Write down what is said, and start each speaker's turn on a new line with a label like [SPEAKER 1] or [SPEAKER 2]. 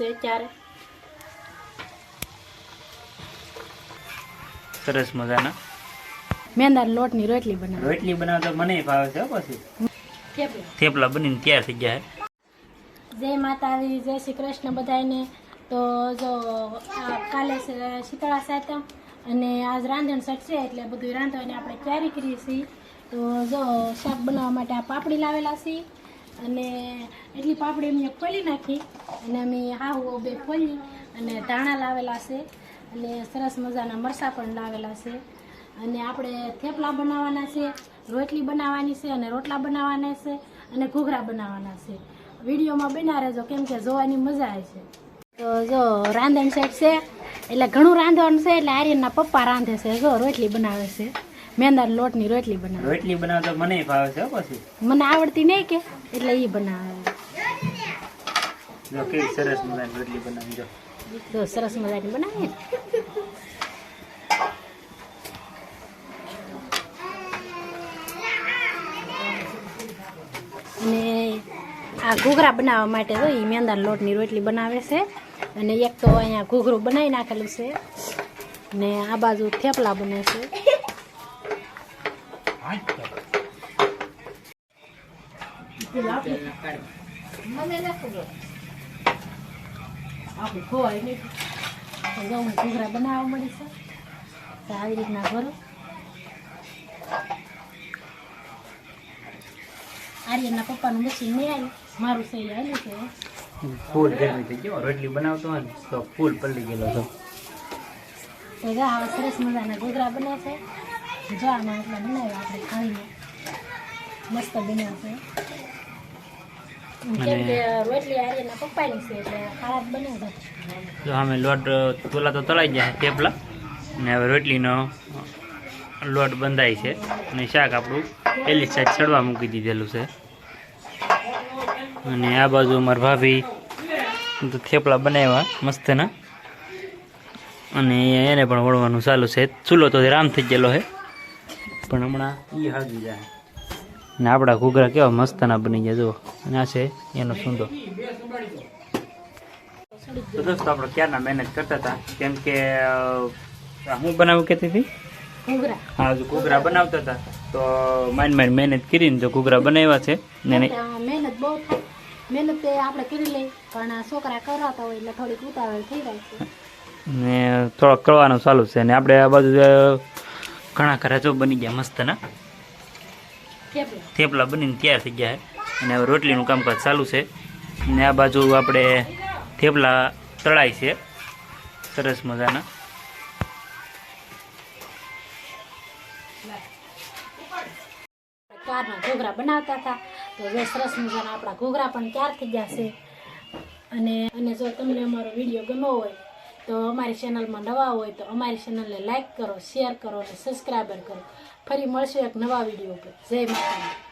[SPEAKER 1] છે ત્યારે
[SPEAKER 2] સરસ મજાના.
[SPEAKER 1] મેંદાર લોટની રોટલી બનાવ.
[SPEAKER 2] રોટલી બનાવતા મને ભાવે છે પછી.
[SPEAKER 1] થેપલા.
[SPEAKER 2] થેપલા બનીને તૈયાર થઈ ગયા
[SPEAKER 1] જય માતાજી જય શ્રી કૃષ્ણ બધાને તો જો કાલે શીતળા સાતમ અને આજ રાંધણ છે એટલે બધું રાંધવાની આપણે તૈયારી કરીએ છીએ. તો જો શાક બનાવવા માટે આ પાપડી લાવેલા છીએ. અને એટલી પાપડી અમે ખોલી નાખી. અને અમે હાહુ બે ખોલી અને ધાણા લાવેલા છે. અને સરસ મજાના મરચાં પણ લાવેલા છે. અને આપણે થેપલા બનાવવાના છે, રોટલી બનાવવાની છે અને રોટલા બનાવવાના છે અને ઘૂઘરા બનાવવાના છે. વિડીયોમાં બના રહેજો, કેમ કે જોવાની મજા આવે છે. તો જો રાંધણ સેટ છે, એટલે ઘણું રાંધવાનું છે, એટલે આર્યનના પપ્પા રાંધે છે, જો રોટલી બનાવે છે. મેંદાર લોટની રોટલી બનાવે.
[SPEAKER 2] રોટલી બનાવતા મને ભાવે છે પછી.
[SPEAKER 1] મને આવડતી નહીં કે એટલે એ બનાવે.
[SPEAKER 2] જો કે સરસ મજાની રોટલી બનાવી જો.
[SPEAKER 1] તો સરસ મજાની બનાવી ને. અને આ ઘૂઘરા બનાવવા માટે તો એ મેંદાર લોટની રોટલી બનાવે છે. અને એક તો અહીંયા ઘૂઘરું બનાવી નાખેલું છે. ને આ બાજુ થેપલા બને છે. આપણે ખોવાય નહીં. તો ઘૂઘરા બનાવવા મળી છે. તો આવી રીતના ભરો આર્યનના પપ્પાનું મશીન નહીં આવ્યું. મારું સહી આવ્યું છે.
[SPEAKER 2] ફૂલ ગરમી થઈ ગયો રોટલી બનાવતો હોય ને તો ફૂલ પલળી ગયેલો હતો.
[SPEAKER 1] તો જો આવા સરસ મજાના ઘૂઘરા બને છે જો આમાં એટલા બનાવ્યા આપણે ખાઈને મસ્ત બન્યા છે કેમ કે રોટલી આર્યના પપ્પાની છે એટલે ખારા જ
[SPEAKER 2] જો અમે લોટ તોલા તો તળાઈ જાય થેપલા. ને હવે રોટલીનો લોટ બંધાય છે. અને શાક આપણું પહેલી સાઈડ ચડવા મૂકી દીધેલું છે. અને આ બાજુ અમારા ભાભી તો થેપલા બનાવ્યા મસ્તના. અને એને પણ વળવાનું ચાલુ છે. ચૂલો તો રામ થઈ ગયેલો છે. પણ હમણાં એ હાજી જાય. ને આપણા ઘૂઘરા કેવા મસ્તના બની ગયા જુઓ. અને આ છે એનો સુંદો. તો દોસ્તો આપણે ક્યારના મહેનત કરતા હતા? કેમ કે હું બનાવું કહેતી હતી? હા જો ઘૂઘરા બનાવતા હતા. તો માઇન માઇન મહેનત કરીને જો ઘૂઘરા બનાવ્યા છે. ને
[SPEAKER 1] મહેનત બહુ થાય. મહેનત આપણે કરી લઈ પણ છોકરા કરાવતા હોય એટલે થોડીક ઉતાવળ થઈ જાય છે.
[SPEAKER 2] ને થોડોક કરવાનું ચાલુ છે. ને આપણે આ બાજુ ઘણા ખરા જો બની ગયા મસ્તના.
[SPEAKER 1] થેપલા
[SPEAKER 2] બનીને તૈયાર થઈ ગયા છે. અને હવે રોટલીનું કામકાજ ચાલુ છે. અને આ બાજુ આપણે થેપલા તળાય છે. સરસ મજાના.
[SPEAKER 1] ચારના ઘોઘરા બનાવતા હતા. તો જો સરસ મજાના આપણા ઘોઘરા પણ તૈયાર થઈ ગયા છે. અને અને જો તમને અમારો વીડિયો ગમ્યો હોય તો અમારી ચેનલમાં નવા હોય તો અમારી ચેનલને લાઇક કરો શેર કરો અને સબસ્ક્રાઈબર કરો. ફરી મળશું એક નવા વીડિયો પર જય માતાજી.